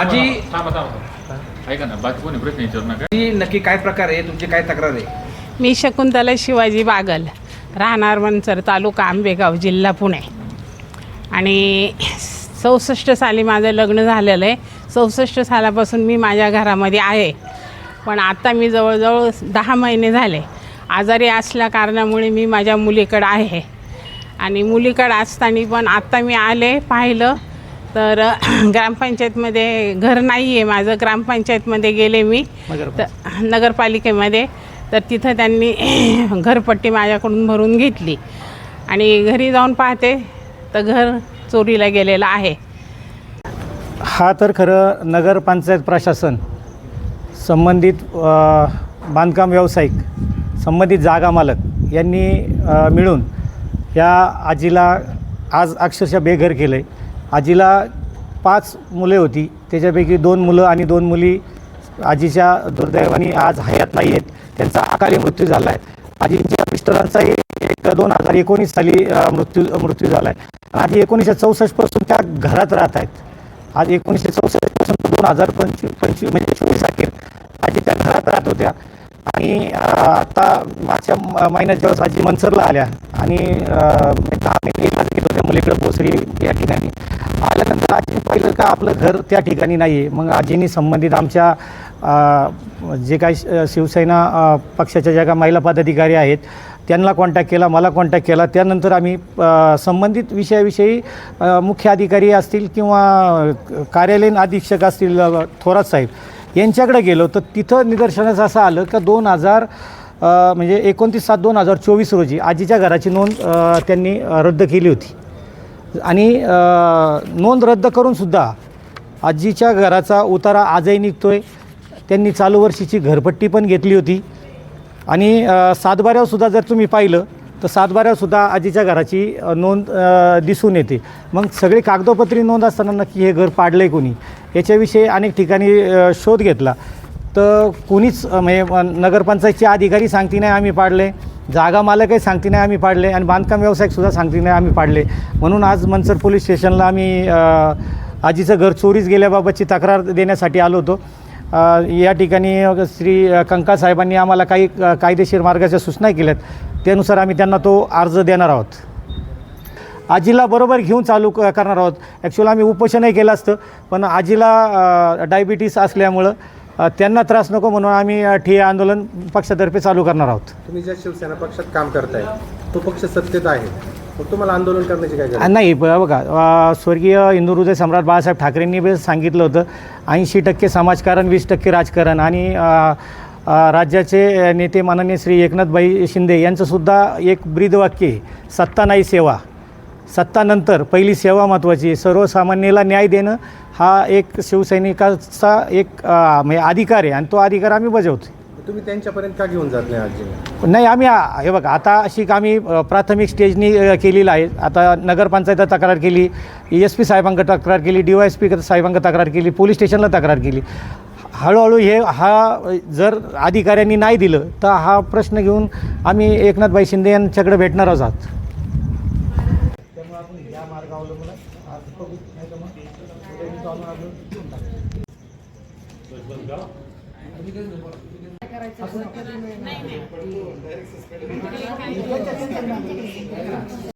आजी थांबा थांबा. ऐका ना बाकी कोणी प्रश्न विचारू नका. नक्की काय प्रकार आहे? तुमची काय तक्रार आहे? मी शकुंतला शिवाजी बागल राहणार मनसर तालुका आंबेगाव जिल्हा पुणे. आणि चौसष्ट साली माझं लग्न झालेलं आहे. चौसष्ट सालापासून मी माझ्या घरामध्ये आहे. पण आता मी जवळजवळ दहा महिने झाले. आजारी असल्या कारणामुळे मी माझ्या मुलीकडं आहे. आणि मुलीकडं असताना पण आत्ता मी आले पाहिलं. तर ग्रामपंचायतमध्ये घर नाही आहे माझं. ग्रामपंचायतमध्ये गेले मी. तर नगरपालिकेमध्ये. तर तिथं त्यांनी घरपट्टी माझ्याकडून भरून घेतली. आणि घरी जाऊन पाहते तर घर चोरीला गेलेलं आहे. हा तर खरं नगरपंचायत प्रशासन संबंधित बांधकाम व्यावसायिक संबंधित जागा मालक यांनी मिळून या आजीला आज अक्षरशः बेघर केलं आहे आजीला पाच मुले होती. त्याच्यापैकी दोन मुलं आणि दोन मुली आजीच्या दुर्दैवाने आज हयात नाही आहेत त्यांचा अकाली मृत्यू झाला आहे आजीच्या मिस्टरांचाही एक दोन हजार एकोणीस साली मृत्यू मृत्यू झाला आहे आजी एकोणीसशे चौसष्टपासून त्या घरात राहत आहेत. आज एकोणीसशे चौसष्टपासून दोन हजार पंचवीस पंचवीस म्हणजे चोवीस अखेर घरात राहत होत्या. आणि आता मागच्या महिन्यात जेव्हा आजी मनसरला आल्या आणि दहा महिने इलाज घेत होत्या मुलीकडे भोसरी या ठिकाणी. आल्यानंतर आजी पाहिलं का आपलं घर त्या ठिकाणी नाही आहे मग आजींनी संबंधित आमच्या जे काही शिवसेना पक्षाच्या ज्या काही महिला पदाधिकारी आहेत त्यांना कॉन्टॅक्ट केला मला कॉन्टॅक्ट केला. त्यानंतर आम्ही संबंधित विषयाविषयी मुख्य अधिकारी असतील किंवा कार्यालयीन अधीक्षक असतील थोरात साहेब यांच्याकडे गेलो तर तिथं निदर्शनास असं आलं का दोन हजार म्हणजे एकोणतीस सात दोन हजार चोवीस रोजी आजीच्या घराची नोंद त्यांनी रद्द केली होती. आणि नोंद रद्द करूनसुद्धा आजीच्या घराचा उतारा आजही निघतो आहे त्यांनी चालू वर्षीची घरपट्टी पण घेतली होती. आणि सातबाऱ्यावरसुद्धा जर तुम्ही पाहिलं तर सातबाऱ्यासुद्धा आजीच्या घराची नोंद दिसून येते. मग सगळी कागदोपत्री नोंद असताना नक्की हे घर पाडलं आहे कोणी? याच्याविषयी अनेक ठिकाणी शोध घेतला. तर कोणीच म्हणजे नगरपंचायतचे अधिकारी सांगती नाही आम्ही पाडले. जागा मालकही सांगती नाही आम्ही पाडले. आणि बांधकाम व्यावसायिकसुद्धा सांगती नाही आम्ही पाडले. म्हणून आज मनसर पोलीस स्टेशनला आम्ही आजीचं घर चोरीस गेल्याबाबतची तक्रार देण्यासाठी आलो होतो. या ठिकाणी श्री कंका साहेबांनी आम्हाला काही कायदेशीर मार्गाच्या सूचना केल्यात. त्यानुसार आम्ही त्यांना तो अर्ज देणार आहोत. आजीला बरोबर घेऊन चालू क- करणार आहोत. ॲक्च्युअली आम्ही उपोषणही केलं असतं पण आजीला डायबिटीस असल्यामुळं त्यांना त्रास नको म्हणून आम्ही ठिय्या आंदोलन पक्षातर्फे चालू करणार आहोत. तुम्ही ज्या शिवसेना पक्षात काम करताय तो पक्ष सत्तेत आहे. मग तुम्हाला आंदोलन करण्याची काय नाही बघा स्वर्गीय हिंदू हृदय सम्राट बाळासाहेब ठाकरेंनी बी सांगितलं होतं ऐंशी टक्के समाजकारण वीस टक्के राजकारण आणि राज्याचे नेते माननीय श्री एकनाथभाई शिंदे यांचंसुद्धा एक ब्रीदवाक्य आहे सत्ता नाही सेवा. सत्तानंतर पहिली सेवा महत्त्वाची आहे. सर्वसामान्याला न्याय देणं हा एक शिवसैनिकाचा एक म्हणजे अधिकार आहे आणि तो अधिकार आम्ही बजावतो तुम्ही त्यांच्यापर्यंत का घेऊन जात नाही नाही आम्ही हे बघा आता अशी आम्ही प्राथमिक स्टेजनी केलेलं आहे. आता नगरपंचायतात तक्रार केली एस पी साहेबांकडे तक्रार केली डी वाय एस पी साहेबांकडे तक्रार केली पोलीस स्टेशनला तक्रार केली. हळूहळू हे हा जर अधिकाऱ्यांनी नाही दिलं तर हा प्रश्न घेऊन आम्ही एकनाथभाई शिंदे यांच्याकडे भेटणार आहोत. त्यामुळे